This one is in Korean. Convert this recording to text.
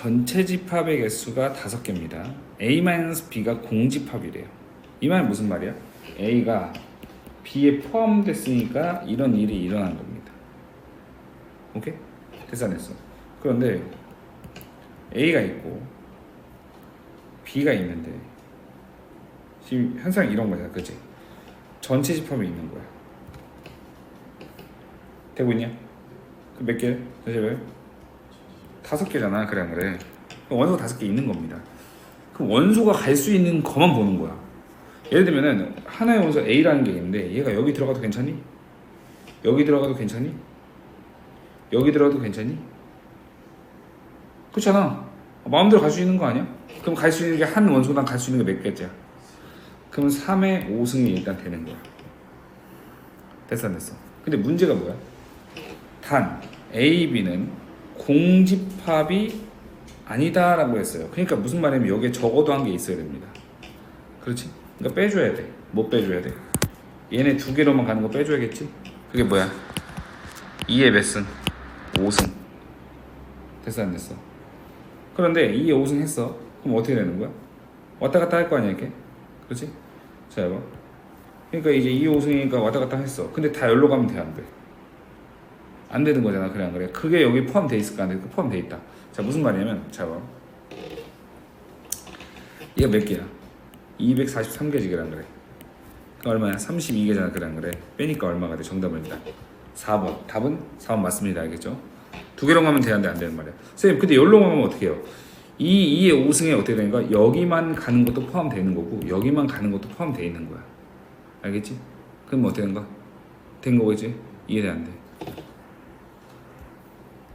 전체 집합의 개수가 다섯 개입니다. A-B가 공집합이래요. 이 말은 무슨 말이야? A가 B에 포함됐으니까 이런 일이 일어난 겁니다. 오케이? 됐어? 그런데 A가 있고 B가 있는데 지금 현상 이런 거잖아, 그지? 전체 집합이 있는 거야. 되고 있냐? 그 몇 개? 전체 왜? 다섯 개잖아, 그래 안 그래? 그럼 원소가 다섯 개 있는 겁니다. 그럼 원소가 갈 수 있는 것만 보는 거야. 예를 들면은 하나의 원소 A라는 게 있는데 얘가 여기 들어가도 괜찮니? 여기 들어가도 괜찮니? 여기 들어가도 괜찮니? 그렇잖아. 마음대로 갈 수 있는 거 아니야? 그럼 갈 수 있는 게 한 원소당 갈 수 있는 게 몇 개째야? 그럼 3의 5승이 일단 되는 거야. 됐어 안 됐어? 근데 문제가 뭐야? 단 A, B는 공집합이 아니다라고 했어요. 그러니까 무슨 말이냐면 여기에 적어도 한 게 있어야 됩니다. 그렇지? 그러니까 빼줘야 돼. 뭐 빼줘야 돼? 얘네 두 개로만 가는 거 빼줘야겠지? 그게 뭐야? 2의 몇 승? 5승. 됐어 안 됐어? 그런데 2의 5승 했어. 그럼 어떻게 되는 거야? 왔다 갔다 할 거 아니야 이렇게? 그렇지? 자 해봐. 그러니까 이제 2의 5승이니까 왔다 갔다 했어. 근데 다 열로 가면 돼 안 돼? 안 되는 거잖아 그래 안 그래? 그게 여기 포함돼 있을까 안 돼? 포함돼 있다. 자 무슨 말이냐면 자 봐. 얘가 몇 개야? 243개지기란 그래. 그 얼마야? 32개잖아 그래 안 그래? 빼니까 얼마가 돼? 정답은 일단 4번. 답은 4번 맞습니다. 알겠죠? 두 개로 가면 되는데 안 되는 말이야. 선생님 근데 열로 가면 어떻게 해요? 이 2의 5승에 어떻게 거야? 여기만 가는 것도 포함되는 거고 여기만 가는 것도 포함되어 있는 거야. 알겠지? 그럼 어떻게 되는 거야? 된 거겠지? 이해돼 안 돼?